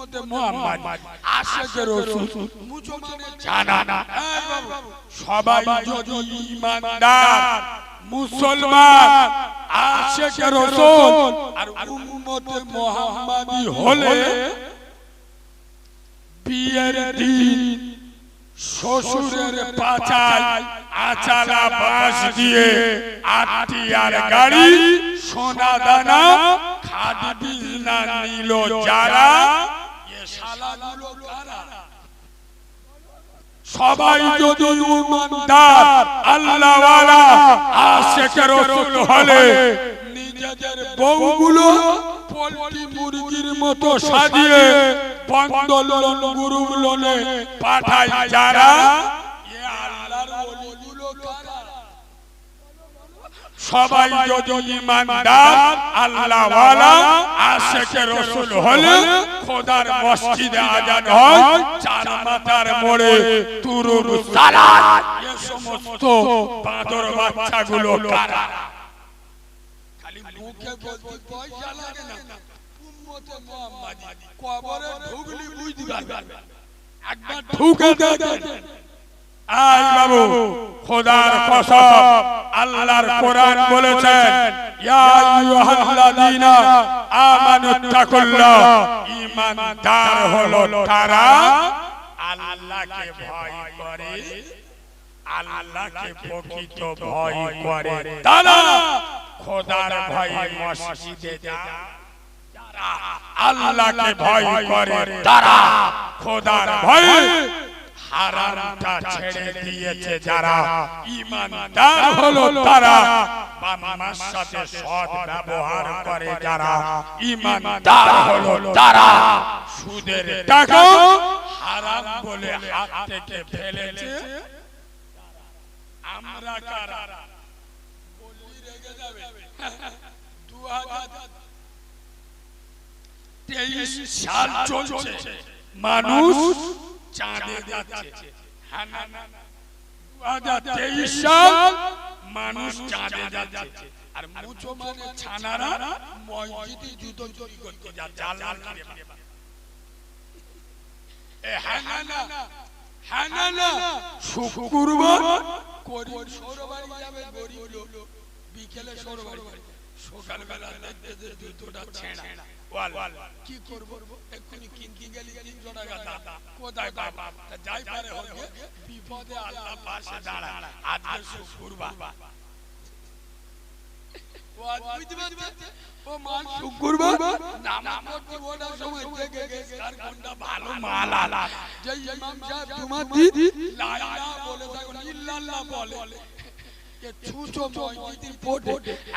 উম্মতে মুহাম্মদ আশেকের রাসূল। মুসলমানের জানা না সবাই যদি ইমানদার মুসলমান আশেকের রাসূল আর উম্মতে মুহাম্মাদি হলে বিয়ের দিন শ্বশুরের পাচায় আচালা বাঁশ দিয়ে আর গাড়ি সোনা দানা খাদি বিজনা নিল যারা সবাই যদি রাসূল হলে নিজেদের বউগুলো মতো সাজিয়ে পাঠায় যারা এ আল্লাহর ওলিগুলো কারা? সবাই যদি ইমানদার আল্লাহওয়ালা আশেকের রাসূল হলে খোদার মসজিদে আজান হয় চার মাথার মোড়ে তুরুর সালাত। এ সমস্ত বাঁদর বাচ্চাগুলো কারা? খালি মুখে বলতে পয়সা লাগে না। উম্মতে মুহাম্মাদি কবরে ঢুকলি বুঝতে পারবে একবার ঢুকে দেখেন। আই বাবু খোদার কসম আল্লাহর কোরআন বলেছেন ইয়া আইয়ুহাল্লাযীনা আমানুত্তাকুল্লাহ। ঈমানদার হলো তারা আল্লাহকে ভয় করে আল্লাহকে প্রকৃত ভয় করে। তারা খোদার ভয়ে মসজিদে যায়। আল্লাহকে ভয় করে। তারা খোদার ভয়ে হারামটা ছেড়ে দিয়েছে যারা। ইমানদার হলো তারা। বাম্মার সাথে সৎ ব্যবহার করে যারা। ইমানদার হলো তারা। সুদের টাকা হারাম বলে হাত থেকে ফেলেছে। আমরা কারা? বললি রেগে যাবে দু হাজার তেইশ সাল চলছে। মানুষ চাঁদে যাচ্ছে তেইশ সাল মানুষ চাঁদে যাচ্ছে আর মুছো মানে ছানারা মসজিদে জুতো চুরি করতে যাচ্ছে আল্লাহ এ না না না না শুক্রবার করি সৌরবাড়ি যাবে গরিব লোক। বিকেলে সৌরবাড়ি সকালবেলা দেখতে জুতোটা ছেঁড়া। কি করব? এক্ষুনি কিনতে গেলি তিনশো টাকা দাদা কোথায় পাবা? যাই পারে হোক বিপদে আল্লাহ পাশে দাঁড়া। আজকে কোনটা ভালো মাল আলা। যে বলে বলে ছুঁচো মসজিদের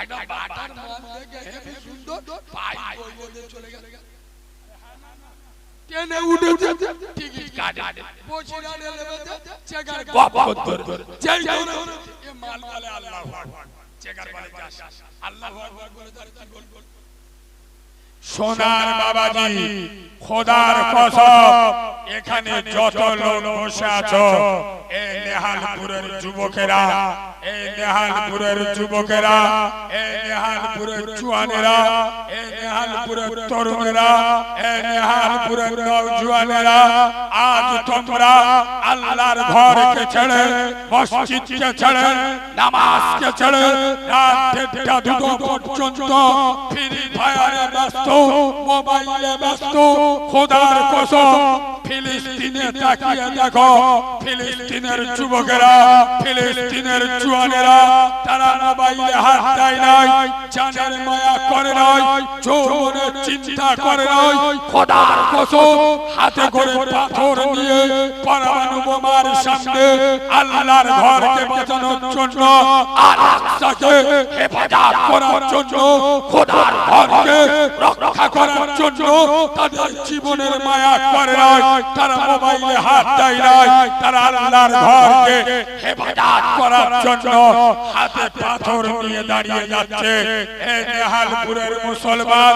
একটা বাটার মাল দেখে কি সুন্দর। পাই দিয়ে চলে গেল টেনে উঠেছে টিকিট কাটে বসিরা রেলওয়েতে চেকার গপ করতে যেই করে এ মাল বলে আল্লাহু চেকার বলে আল্লাহু আকবার বলে তার কি বলব সোনার বাবাজি খোদার কসম এখানে যত লোক বসে আছো এই নেহালপুরের যুবকেরা এই নেহালপুরের যুবকেরা এই নেহালপুরের জুয়ানেরা এই নেহালপুরের তরুণেরা এই নেহালপুরের নওজুয়ানেরা আজ তোমরা আল্লাহর ঘরকে ছেড়ে মসজিদকে ছেড়ে নামাজকে ছেড়ে রাত দেড়টা দুটো পর্যন্ত ফ্রি ফায়ারে ব্যস্ত মোবাইলে ব্যস্ত, খোদার কসম, ফিলিস্তিনে তাকিয়ে দেখো, ফিলিস্তিনের যুবকেরা, ফিলিস্তিনের জুয়ানেরা, তারা মোবাইলে হাত দেয় নাই, জানের মায়া করে নাই, যৌবনের চিন্তা করে নাই, খোদার কসম, হাতে করে পাথর নিয়ে পরমাণু বোমার সামনে আল্লাহর ঘরকে বাঁচানোর জন্য আর আকসাকে হেফাজত করার জন্য খোদার ঘরকে রক্ষা করার জন্য তাদের জীবনের মায়া করে তারা মোবাইলে হাত দেয় তারা আল্লাহর ঘরকে হেফাজত করার জন্য হাতে পাথর নিয়ে দাঁড়িয়ে যাচ্ছে। এই নেহালপুরের মুসলমান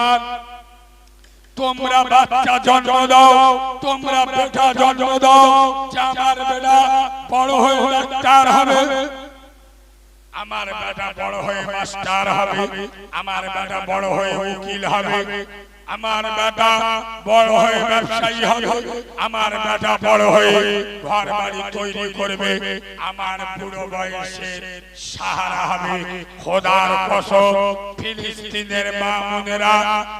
তোমরা বাচ্চা জন্ম দাও, তোমরা বেটা জন্ম দাও আমার বেটা বড় হয়ে ডাক্তার হবে। আমার বেটা বড় হয়ে মাস্টার হবে, আমার বেটা বড় হয়ে উকিল হবে। আমার বেটা বড় হয়ে ব্যবসায়ী হবে। আমার বেটা বড় হয়ে ঘর বাড়ি তৈরি করবে। আমার বুড়ো বয়সে সাহারা হবে। খোদার কসম, ফিলিস্তিনের মা বোনেরা,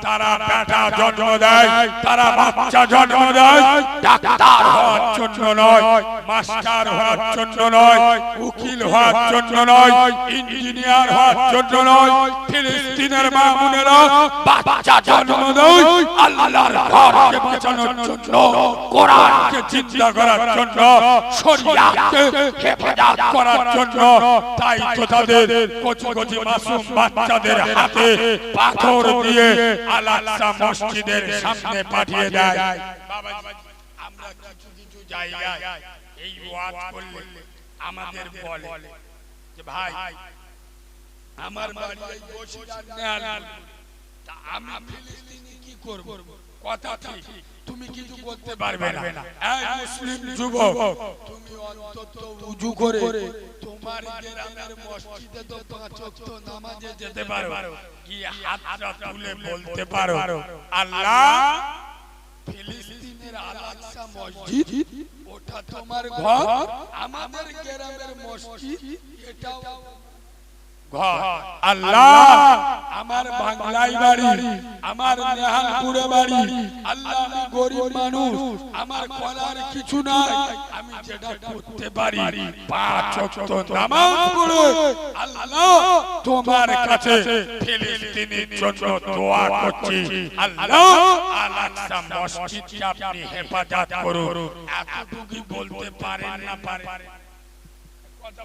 তারা বেটা জন্ম দেয়, তারা বাচ্চা জন্ম দেয়। ডাক্তার হওয়ার জন্য নয় মাস্টার হওয়ার জন্য নয় উকিল হওয়ার জন্য নয় ইঞ্জিনিয়ার হওয়ার জন্য নয় ফিলিস্তিনের মা বোনেরা বাচ্চা জন্ম দেয় আল্লাহর ঘরকে বাঁচানোর জন্য কোরআনকে চিন্তা করার জন্য শরিয়াতকে হেফাজত করার জন্য তাই তো তাদের কচি কচি মাসুম বাচ্চাদের হাতে পাথর দিয়ে আল-আকসা মসজিদের সামনে পাঠিয়ে দেয়। বাবাজি, আমরা কিছু কিছু জায়গায় এই ওয়াজ করলে, আমাদের বলে যে, ভাই, আমার বাড়ি এই বসিরহাট তা আমি ফিলিস্তিনি কি করব? কথা ঠিক তুমি কিছু করতে পারবে না। এই মুসলিম যুবক, তুমি অন্তত উজু করে তোমার গ্রামের মসজিদে তো পাঁচ ওয়াক্ত নামাজে যেতে পারো। গিয়ে হাতটা তুলে বলতে পারো, আল্লাহ ফিলিস্তিনের আল-আকসা মসজিদ ওটা তোমার ঘর? আমাদের গ্রামের মসজিদ এটাও ঘর। আল্লাহ আমার বাংলায় বাড়ি আমার নেহালপুরে বাড়ি আল্লাহ আমি গরিব মানুষ আমার করার কিছু নাই আমি যেটা করতে পারি পাঁচ ওয়াক্ত নামাজ পড়ে আল্লাহ তোমার কাছে ফিলিস্তিনের জন্য দোয়া করছি। আল্লাহ আল-আকসা মসজিদকে আপনি হেফাজত করুন। এতটুকু বলতে পারেন না পারেন। কথা।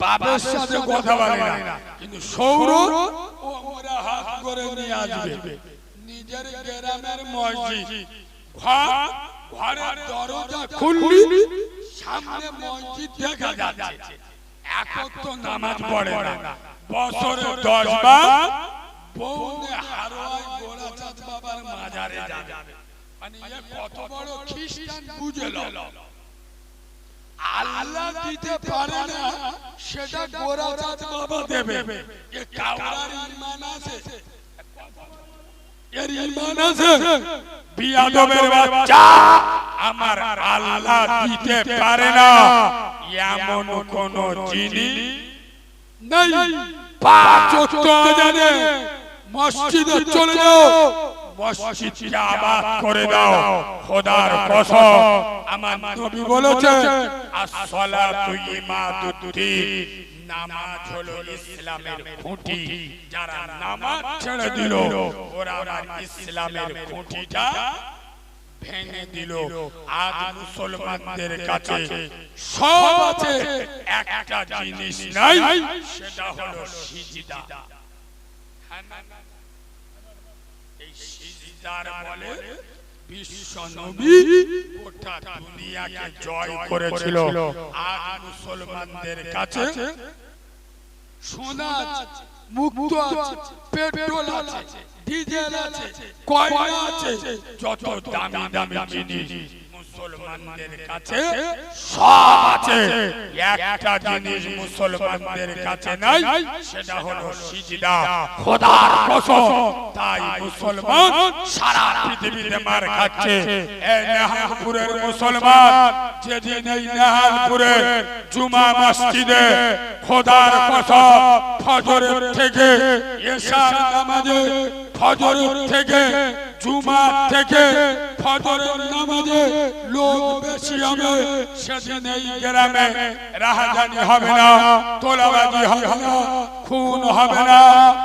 বাবার সাথে কথা বলে না। কিন্তু সৌর ও আমরা হাত করে নিয়ে আসবে। নিজের গ্রামের মসজিদ। ঘর ঘরের দরজা খুললি সামনে মসজিদ দেখা যাচ্ছে। এখন তো নামাজ পড়ে না। বছরে দশ বার বউনে হারোয়াই গোলাচাঁদ বাবার মাজারে যাবে। মানে কত বড় খ্রিস্টান বুঝে আল্লাহ দিতে পারে না সেটা গোরা চাঁদ বাবা দেবে। এ কাউরার ঈমান আছে। এর ঈমান আছে। বিয়াদবের বাচ্চা। আমার আল্লাহ দিতে পারে না। এমন কোন জিনিস নেই। পাঁচ ওয়াক্ত আজানে মসজিদে চলে যাও। মসজিদকে আবাদ করে দাও। খোদার কসম। আমার নবী বলেছে আসসালাতু ইমাদুদ্দিন। নামাজ হলো ইসলামের খুঁটি। যারা নামাজ ছেড়ে দিল ওরা ইসলামের খুঁটিটা ভেঙে দিল। আজ মুসলমানদের কাছে সব আছে একটা জিনিস নাই সেটা হলো সিজদা। এই সিজদার বলে বিশ্ব নবী গোটা দুনিয়াকে জয় করেছিল। আজ মুসলমানদের কাছে সোনা মুক্ত আছে পেট্রোল আছে ডিজেল আছে কয়লা আছে যত দামি দামি জিনিস মুসলমানদের কাছে সব আছে। একটা জিনিস মুসলমানদের কাছে নাই সেটা হলো সিজদা। খোদার কসম। তাই মুসলমান সারা পৃথিবীতে মার খাচ্ছে। এই নেহালপুরের মুসলমান যেদিন এই নেহালপুরের জুমা মসজিদে খোদার কসম ফজরের থেকে এশার নামাজে ফজরের থেকে জুমা থেকে ফজরের নামাজে লোক বেশি হবে। সেদিন এই গ্রামে রাহাজানি হবে না তোলাবাজি হবে না খুন হবে না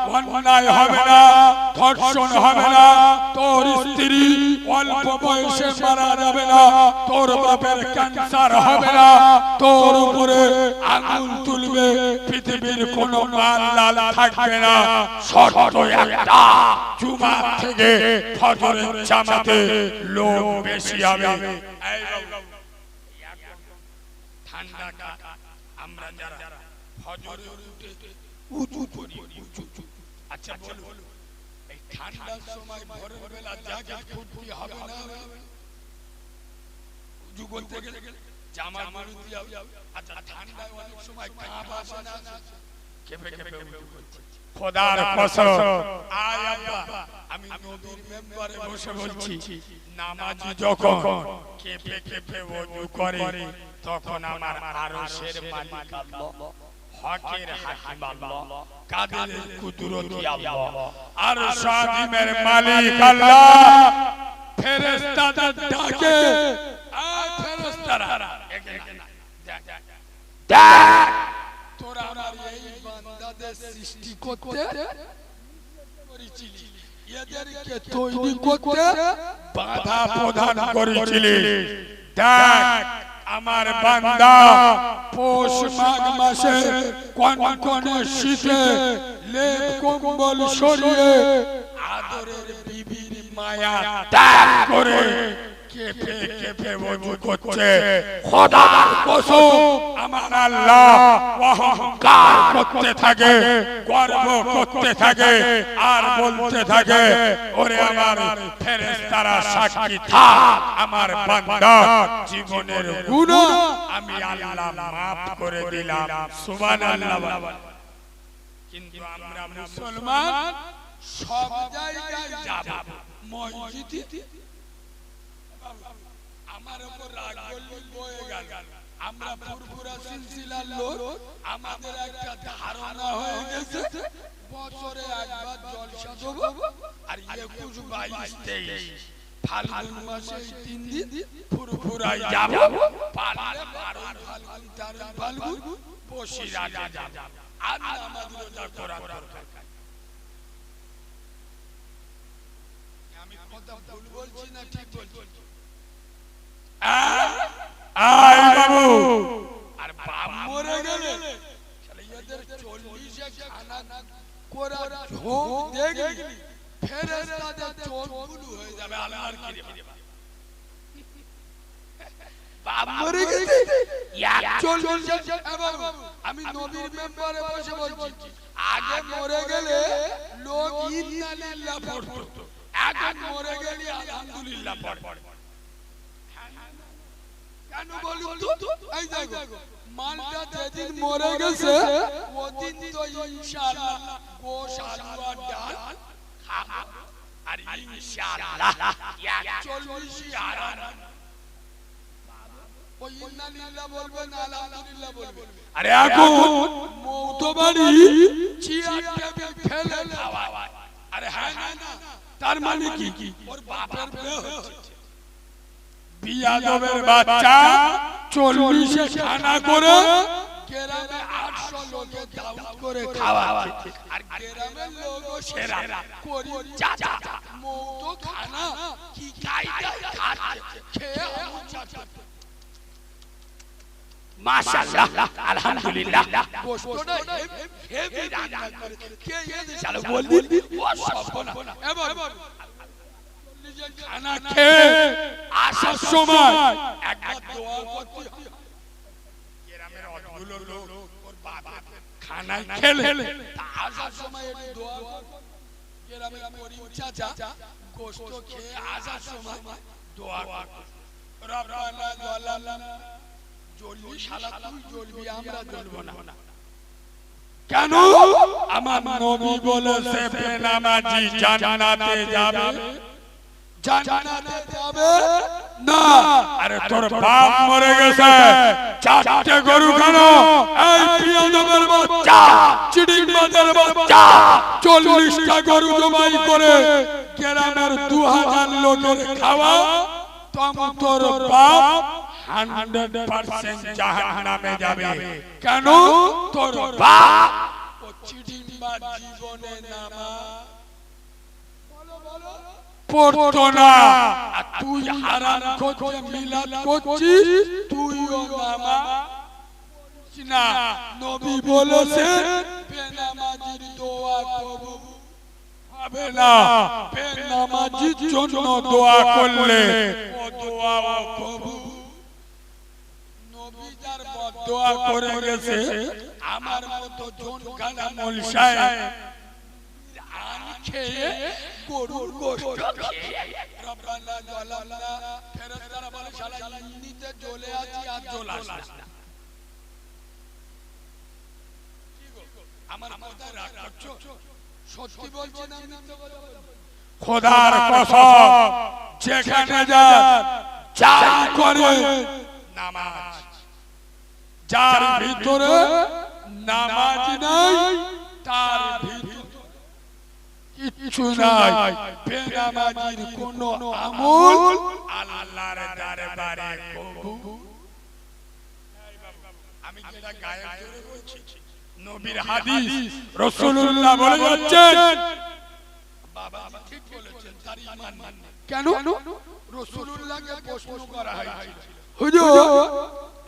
অন্যায় হবে না ধর্ষণ হবে না তোর স্ত্রী অল্প বয়সে মারা যাবে না তোর বাপের ক্যান্সার হবে না তোর উপরে আঙুল তুলবে পৃথিবীর কোনো মাল লাল থাকবে না শর্ত একটা জুমা থেকে ফজরের জামাতে লোক বেশি হবে। ঠান্ডাটা আমরা যারা ফজরে উঠে উঁচু করি উঁচু উঁচু। আচ্ছা বলুন। এই ঠান্ডার সময় ভোরের বেলা জ্যাকেট ফুটতি হবে না উঁচু করতে গেলে জামা মারুতি আচ্ছা ঠান্ডায় অনেক সময় কাঁপ আসে না কেঁপে কেঁপে উঁচু করছে খোদার কসম আয় আব্বা আমি নবীর মেম্বারে বসে বলছি নামাজি যখন কেঁপে কেঁপে ওযু করে তখন আমার আরশের মালিক আল্লাহ। হকের হাকিম আল্লাহ। কাদের কুদরতি আল্লাহ। আর সাদিমের মালিক আল্লাহ। ফেরেশতাদের ডাকে। আর ফেরেশতারা। দেখ। তোরা আমার সৃষ্টি করতে এদেরকে তৈরি করতে বাধা প্রদান করেছিলি দেখ আমার বান্দা পৌষ মাঘ মাসে কোন কোন শীতে লেপ কম্বল সরিয়ে আদরের বিবির মায়া ত্যাগ করে কেঁপে কেঁপে ওযু করছে খোদার আমার আল্লাহ অহংকার করতে থাকে গর্ব করতে থাকে আর বলতে থাকে ওরে আমার ফেরেশতারা সাক্ষী থাক আমার বান্দা জীবনের আমি আল্লাহ করে দিলাম সুবহানাল্লাহ কিন্তু আমরা মুসলমান সব জায়গায় যাব মসজিদে আমার উপর রাগ করলে বয়ে গেল। আমরা ফুরফুরা সিলসিলার লোক। আমাদের একটা ধারণা হয়ে গেছে। বছরে একবার জলসা দেবো। আর একুশ বাইশ তেইশ। ফাল্গুন মাসে তিন দিন ফুরফুরাই যাব। পারলে বারো ফাল্গুন। তেরো ফাল্গুন বসিরা যাব। আর আমাদের ওটা করার দরকার। আমি কথা ভুল বলছি না ঠিক বলছি। আয় বাবু। আর বাপ মরে গেলে মরে গেছে চল্লিশে বাবু, আমি নবীর মেম্বারে বসে বলছি আগে মরে গেলে লোক ইন্না লিল্লাহ পড়তো এখন মরে গেলে আলহামদুলিল্লাহ পড়ে। কেন বলুন তো? এই দেখো মালটা যেদিন মরে গেছে ওদিন তো ইনশাআল্লাহ গোশ আলু আর ডাল খাব। আর ইনশাআল্লাহ একচল্লিশই আরাম ওই ইন্না লিল্লাহ বলবেন আলহামদুলিল্লাহ বলবেন আরে এখন মৌতবাড়ি চেয়ার টেবিল ফেলে খাওয়া আরে হ্যাঁ না তার মানে কি? ওর বাপের বিয়ে হচ্ছে। বিয়াদবের বাচ্চা চল্লিশে খানা করে গ্রামে আটশো লোকে দাওয়াত করে খাওয়াচ্ছে। আর গ্রামের লোকও সেরা। করি চাচা মৌতো খানা কি কায়দায় খাচ্ছে। খেয়ে মাশাআল্লাহ আলহামদুলিল্লাহ। গোশতটা হেভি রান্না করে। কে এনে শালা বলবি? ও সব না। এবার খানা খেয়ে আসার সময় একবার দোয়া করতে হবে। গ্রামের অতগুলো লোক ওর বাবা খানা খেলে। আসার সময় একটু দোয়া গ্রামের করিম চাচা গোশত খেয়ে আসার সময় দোয়া রব্বানা জালামনা জ্বলবি শালা তুই জ্বলবি আমরা জ্বলবো না। কেন? আমার নবী বলেছে বেনামাজি জান্নাতে যাবে। জান্নাতে যাবে? না। আরে তোর বাপ মরে গেছে। চারটে গরু কেন এই পিয়াদবের বাচ্চা। চিড়িংবাজের বাচ্চা। চল্লিশটা গরু জবাই করে গ্রামের দু হাজার লোকের খাওয়া। তম তোর বাপ হান্ড্রেড পার্সেন্ট জাহান্নামে যাবে। কেন? তোর বাপ চিডিম্বা জীবনে নামা। পড়তো না। আর তুই হারাম করছে মিলাদ করছিস তুইও নামা পড়িস না। নবী বলেছে বেনামাজির দোয়া কবুল হবে না। বেনামাজির জন্য দোয়া করলে ও দোয়া কবুল। নবী যার বদদোয়া করে গেছে আমার মতো জন গানা মূল সাহেব আন খেয়ে গরুর গোশত খেয়ে। রব্বানা জালামনা ফেরেশতারা বলে শালা ইন্নিতে জ্বলে আছি আর জ্বলাস না। আমার কথা রাগ করছ? সত্যি বলছি না মিথ্যে কথা খোদার কসম যেখানে যান চাই করে নামাজ। যার ভিতরে নামাজ নাই তার কিছু নাই বেনামাজির কোন আমল আল্লাহর দরবারে কবুল। আমি যেটা গায়েব করে বলছি নবীর হাদিস রাসূলুল্লাহ বলে যাচ্ছেন। বাবা ঠিক বলেছেন তার ঈমান কেন? রাসূলুল্লাহকে প্রশ্ন করা হয়েছিল। হুজুর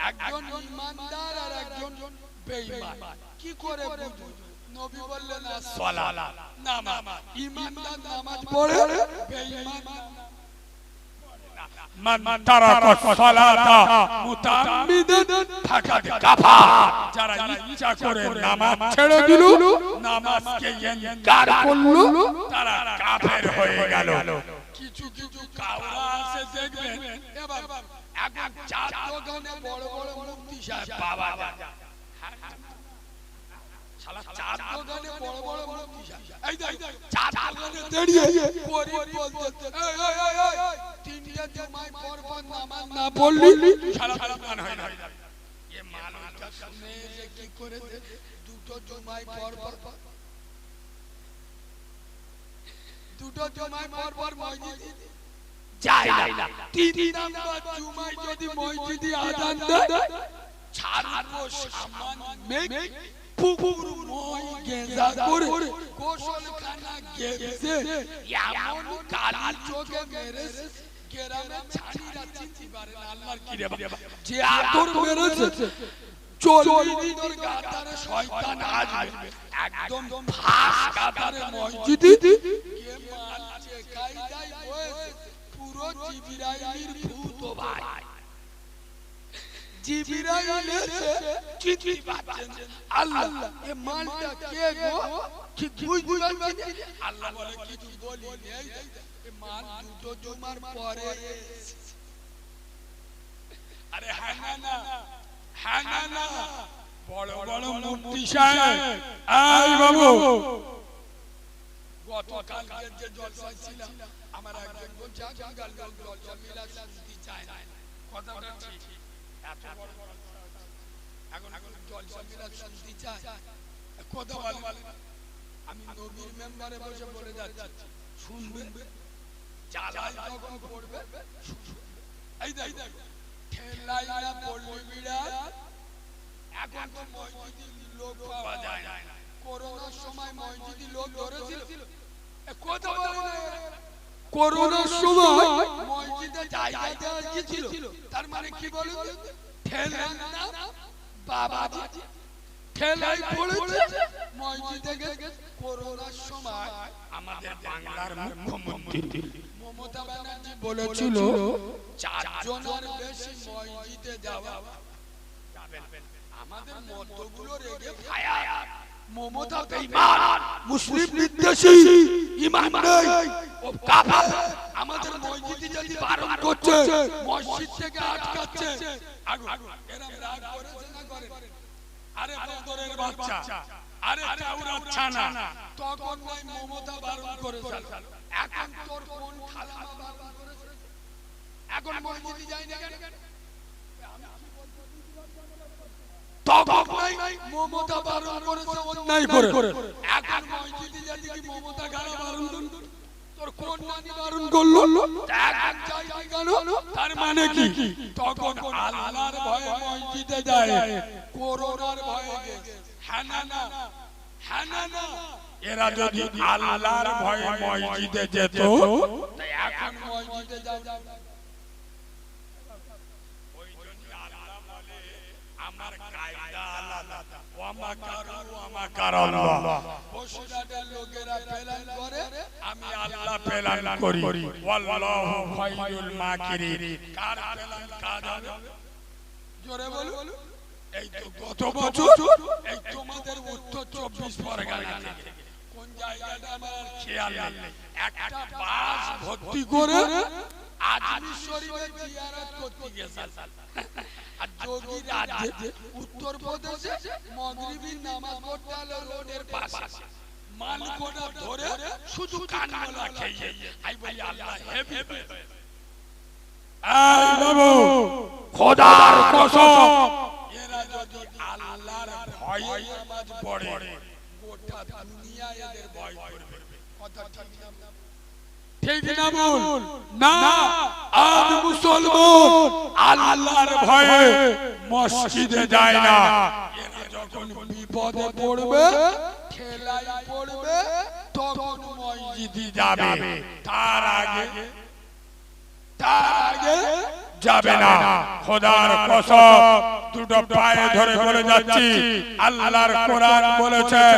একজন ইমানদার আর একজন বেঈমান। কি করে বুঝব? নবী বললেন সালাত নামাজ ইমানদার নামাজ পড়ে বেঈমান মান তারাকা সালাতা মুতাআম্মিদান ফাকাদ কাফার যারা ইচ্ছা করে নামাজ ছেড়ে দিল নামাজকে ইনকার করল তারা কাফের হয়ে গেল কিছু কিছু কাওরা আছে দেখবেন এ এখন চার দোকানে বড় বড় মুফতি সাহেব বাবা শালা চার দোকানে বড় বড় মুফতি এই দেখ চার দোকানে দাঁড়িয়ে গরিব বলতে এই এই এই এই তিনটা জমায় পর পর নামাজ না পড়লি? শালা মুসলমান হয়ে না। এ মানুষটা শুনে যে কি করেছে? দুটো জমায় পর পর দুটো জমায় পর পর মসজিদে যায় না। তিন নাম্বার জুমায় যদি মসজিদে আজান দেয় ছাড়বো সামান মেঘ। পুকুর মই গেঁজা করে গোসলখানা গেছে এমন কালি চোখে মেরেছে গ্রামে ছাড়িরা চিনতে পারে না আল্লাহর কি রে বাবা যে আতর মেরেছে চল্লিশ দিনের গাতারে শয়তান আসবে একদম ফাঁস গাতারে মসজিদে কে মাল মারছে কায়দায় বয়েছে পুরো জিবিরাইলির ভূত ভাই জিবিরাইল এসে চিঠি পাচ্ছে আল্লাহ এ মালটা কে হ্যাঁ হ্যাঁ আমার একজন বলছে আগামীকাল জলসা মিলা শুনতে চায় না কথাটা ঠিক এখন জলসা মিলা শুনতে চায় কথা বলে আমি নবীর মেম্বারে বসে বলে যাচ্ছি। শুনবেন জ্বালাই যখন পড়বে এই দেখ। ঠেলাই না পড়লে বিড়াল। এখন তো মসজিদে লোক পাওয়া যায় না। করোনার সময় মসজিদে লোক ধরেছিল। কথা বলে না। করোনার সময় মসজিদে জায়গা দেওয়া গিয়েছিল। তার মানে কি বলে ঠেলাই না বাবাজি ঠেলাই পড়েছে মসজিদে গেছে। করোনার সময় আমাদের বাংলার মুখ্যমন্ত্রী মমতা ব্যানার্জি বলেছিল চারজনের বেশি মসজিদে যাওয়া। আমাদের মতগুলো রেগে ফায়ার। মমতা বেঈমান মুসলিম বিদ্বেষী ঈমান নেই। আমাদের মসজিদে যদি বারণ করছে মসজিদ থেকে আটকাচ্ছে। এরা রাগ করেছে না করেন আরে বদরের বাচ্চা। আরে চাউরা ছানা। তখন নাই মমতা বারণ করেছে এখন তোর কোন খালামা বারণ করেছে? এখন মসজিদে যাই না কেন? তখন নাই মমতা বারণ করেছে অন্যায় করে। এখন মসজিদে কি মমতা গালা বারণ? তোর করল? তার মানে কি? তখন আল্লাহর ভয়ে মসজিদে যায়। করোনার ভয়ে এরা যদি আল্লাহর ভয়ে মসজিদে যেত এখন মসজিদে যাও আমার কায়দা আলাদা ও আমার কারণ ও আমার কারণ আল্লাহ পশুরাটের লোকেরা পেলান করে এই তো গত বছর এই তোমাদের উত্তর চব্বিশ পরগনা কোন জায়গাটা আমার খেয়াল নেই একটা বাস ভর্তি করে আজমির শরীফে জিয়ারত করতে গেছে। আর যোগী রাজ্যে উত্তর প্রদেশে মগরিবির নামাজ পড়তে হলো রোডের পাশে। মালকোটা ধরে শুধু কানমালা খেয়ে আই বলি আল্লাহ হেভি এই বাবু খোদার কসম। এরা যদি আল্লাহর ভয়ে নামাজ পড়ে গোটা দুনিয়া এদের ভয় করবে। কথা ঠিক না? ঠিক না বল না আজ মুসলমান আল্লাহর ভয়ে মসজিদে যায় না। এরা যখন বিপদে পড়বে ঠেলাই পড়বে তখন মসজিদে যাবে। তার আগে তার আগে যাবে না। খোদার কসম দুটো পায়ে ধরে বলে যাচ্ছি আল্লাহর কোরআন বলেছেন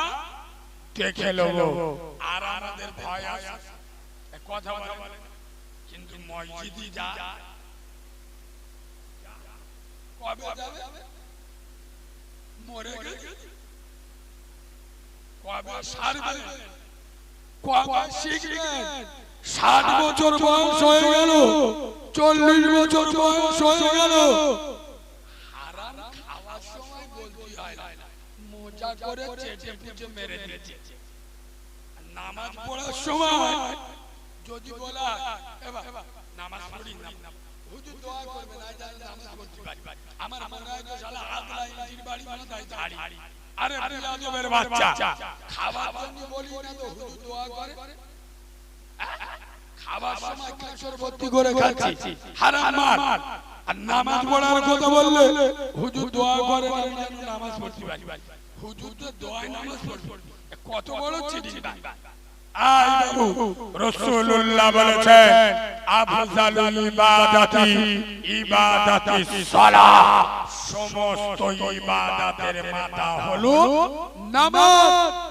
দেখে নেব। আর আমাদের ভয় আছে। কথা বলে কিন্তু মসজিদে যা। কবে যাবে? মরে গেছে কবে সারবে কবে শিখবেন? ষাট বছর বয়স হয়ে গেল। চল্লিশ বছর বয়স হয়ে গেল হারাম খাওয়ার সময় বলতে হয় না মোজা করে চেটে পুচে মেরে দিয়েছে নামাজ পড়ার সময় যদি বলা এবার নামাজ পড়ি। না হুজুর দোয়া করবে না জানি নামাজ পড়তে পারি আমার মনে হয় তো শালা আদলা ইঞ্জির বাড়ি মাথায় দাড়ি আরে আজবের বাচ্চা খাবার জন্য বলি না তো হুজুর দোয়া করে খাবার সময় কাঁচর ভর্তি করে। খাচ্ছি হারাম মাল আর নামাজ পড়ার কথা বললে হুজুর দোয়া করে নামাজ পড়তে পারি। হুজুর তো দোয়ায় নামাজ পড়বে। কত বড় চিঠি বাবু বলেছেন ইবাদাতি ইবাদাতি সমস্ত ইবাদতের মাথা হলো নামাজ।